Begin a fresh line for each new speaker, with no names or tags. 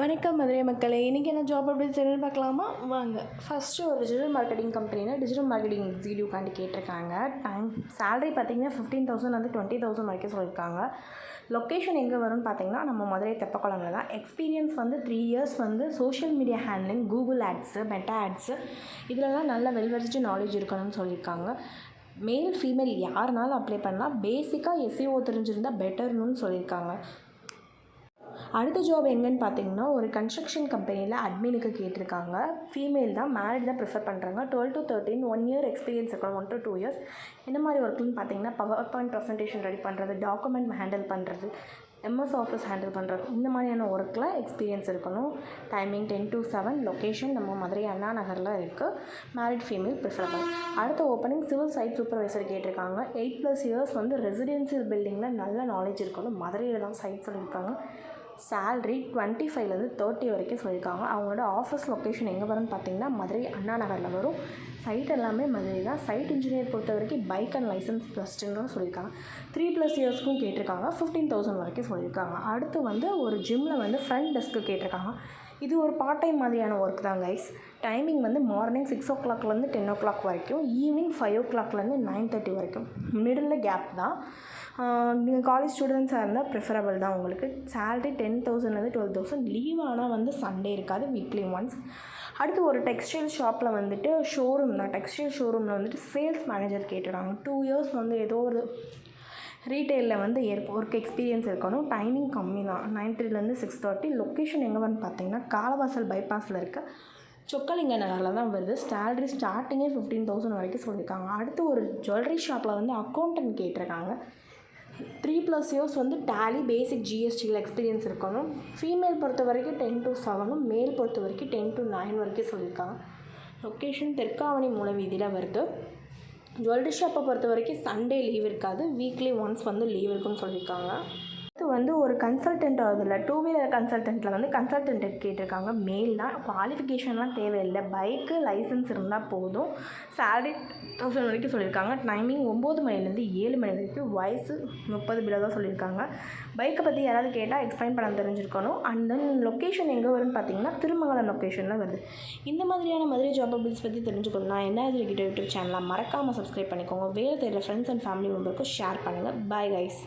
வணக்கம் மதுரை மக்களை இன்றைக்கி என்ன ஜாப் அப்படி தெரியும் பார்க்கலாமா? வாங்க. ஃபஸ்ட்டு ஒரு டிஜிட்டல் மார்க்கெட்டிங் கம்பெனியில் டிஜிட்டல் மார்க்கெட்டிங் எக்ஸிக்யூட்டிவ்காண்டி கேட்டிருக்காங்க. டைம் சேலரி பார்த்தீங்கன்னா ஃபிஃப்டீன் தௌசண்ட் வந்து டுவெண்ட்டி தௌசண்ட் வரைக்கும் சொல்லியிருக்காங்க. லொக்கேஷன் எங்கே வரும்னு பார்த்தீங்கன்னா நம்ம மதுரை தெப்பக்குளம்ல தான். எக்ஸ்பீரியன்ஸ் வந்து த்ரீ இயர்ஸ் வந்து social media handling Google ads Meta ads இதிலலாம் நல்ல வெல்வரிச்சு நாலேஜ் இருக்கணும்னு சொல்லியிருக்காங்க. மேல் ஃபீமேல் யாருனாலும் அப்ளை பண்ணலாம். பேசிக்காக எஸ்இஓ தெரிஞ்சிருந்தால் பெட்டர்னு சொல்லியிருக்காங்க. அடுத்த ஜாப் எங்கேன்னு பார்த்தீங்கன்னா ஒரு கன்ஸ்ட்ரக்ஷன் கம்பெனியில் அட்மினுக்கு கேட்டிருக்காங்க. ஃபீமேல் தான் மேரிட் தான் ப்ரிஃபர் பண்ணுறாங்க twelve to thirteen one year experience இருக்கணும். ஒன் டு டூ இயர்ஸ் என்ன மாதிரி ஒர்க்குன்னு பார்த்தீங்கன்னா பவர் பாயிண்ட் ப்ரெசன்டேஷன் ரெடி பண்ணுறது டாக்குமெண்ட் ஹேண்டில் பண்ணுறது எம்எஸ் ஆஃபீஸ் ஹேண்டில் பண்ணுறது இந்த மாதிரியான ஒர்க்கில் எக்ஸ்பீரியன்ஸ் இருக்கணும். Timing ten to seven location நம்ம மதுரை அண்ணா நகரில் இருக்குது மேரிட் ஃபீமேல் ப்ரிஃபரபிள் அடுத்த ஓப்பனிங் சிவில் சைட் சூப்பர்வைசர் கேட்டிருக்காங்க. எயிட் ப்ளஸ் இயர்ஸ் வந்து ரெசிடென்சியல் பில்டிங்கில் நல்ல நாலேஜ் இருக்கணும். மதுரையில் தான் சைட் சொல்லியிருக்காங்க. சேல்ரி டுவெண்ட்டி ஃபைவ்லேருந்து தேர்ட்டி வரைக்கும் சொல்லியிருக்காங்க. அவங்களோட ஆஃபீஸ் லொக்கேஷன் எங்கே வரும்னு பார்த்தீங்கன்னா மதுரை அண்ணா நகரில் வரும். சைட் எல்லாமே மதுரை தான். சைட் இன்ஜினியர் பொறுத்த வரைக்கும் பைக் அண்ட் லைசன்ஸ் ப்ளஸ்ட்டுன்னு சொல்லியிருக்காங்க. த்ரீ ப்ளஸ் இயர்ஸ்க்கும் கேட்டிருக்காங்க. ஃபிஃப்டீன் தௌசண்ட் வரைக்கும் சொல்லியிருக்காங்க. அடுத்து வந்து ஒரு ஜிம்மில் வந்து ஃப்ரண்ட் டெஸ்க்கு கேட்டிருக்காங்க. இது ஒரு பார்ட் டைம் மாதிரியான ஒர்க் தான் கைஸ் டைமிங் வந்து மார்னிங் சிக்ஸ் ஓ கிளாக்லேருந்து டென் ஓ கிளாக் வரைக்கும் ஈவினிங் ஃபைவ் ஓ கிளாக்லேருந்து நைன் தேர்ட்டி வரைக்கும். மிடில் கேப் தான். நீங்கள் காலேஜ் ஸ்டூடெண்ட்ஸாக இருந்தால் ப்ரிஃபரபிள் தான் உங்களுக்கு. சேலரி டென் தௌசண்ட்லேருந்து டுவெல் தௌசண்ட் லீவ் ஆனால் வந்து சண்டே இருக்காது வீக்லி ஒன்ஸ் அடுத்து ஒரு டெக்ஸ்டைல் ஷாப்பில் வந்துட்டு ஷோரூம் தான் டெக்ஸ்டைல் ஷோரூமில் வந்துட்டு சேல்ஸ் மேனேஜர் கேட்டுறாங்க டூ இயர்ஸ் வந்து ஏதோ ஒரு ரீட்டெயிலில் வந்து ஒர்க் எக்ஸ்பீரியன்ஸ் இருக்கணும். டைமிங் கம்மி தான் நைன் த்ரீலேருந்து சிக்ஸ் தேர்ட்டி லொக்கேஷன் எங்கே வந்து பார்த்தீங்கன்னா காலவாசல் பைபாஸில் இருக்க சொக்கலிங்க நகரில் தான் வருது. சேலரி ஸ்டார்டிங்கே ஃபிஃப்டீன் தௌசண்ட் வரைக்கும் சொல்லியிருக்காங்க. அடுத்து ஒரு ஜுவல்லரி ஷாப்பில் வந்து அக்கௌண்டன்ட் கேட்டிருக்காங்க. த்ரீ ப்ளஸ் இயர்ஸ் வந்து டேலி பேசிக் ஜிஎஸ்டியில் எக்ஸ்பீரியன்ஸ் இருக்கணும். ஃபீமேல் பொறுத்த வரைக்கும் டென் டு செவனும் மேல் பொறுத்த வரைக்கும் டென் டு நைன் வரைக்கும் சொல்லியிருக்காங்க. லொக்கேஷன் தெற்காவணி மூலம் வீதியில் வருது. ஜுவல்லரி ஷாப்பை பொறுத்த வரைக்கும் சண்டே லீவ் இருக்காது. வீக்லி ஒன்ஸ் வந்து லீவ் இருக்குன்னு சொல்லியிருக்காங்க. அடுத்து வந்து ஒரு கன்சல்டன்ட் அதில் டூ வீலர் கன்சல்டண்ட்டில் வந்து கன்சல்டன்ட் கேட்டிருக்காங்க. மெயில் தான். குவாலிஃபிகேஷன்லாம் தேவையில்லை. பைக்கு லைசன்ஸ் இருந்தால் போதும். சேலரி தௌசண்ட் வரைக்கும் சொல்லியிருக்காங்க. டைமிங் ஒம்பது மணிலேருந்து ஏழு மணி வரைக்கும். வயசு முப்பது பிலோ தான் சொல்லியிருக்காங்க. பைக்கை பற்றி யாராவது கேட்டால் எக்ஸ்பிளைன் பண்ண தெரிஞ்சிருக்கணும். அண்ட் தென் லொக்கேஷன் எங்கே வரும்னு பார்த்தீங்கன்னா திருமங்கலம் லொக்கேஷனில் வருது. இந்த மாதிரியான மதுரை ஜாப் அப்டேட்ஸ் பற்றி தெரிஞ்சுக்கணும் நான் என்ன யூடியூப் சேனலாக மறக்காமல் சப்ஸ்கிரைப் பண்ணிக்கோங்க. வேறு தெரியல ஃப்ரெண்ட்ஸ் அண்ட் ஃபேமிலி மெம்பருக்கும் ஷேர் பண்ணுங்கள் பாய் கைஸ்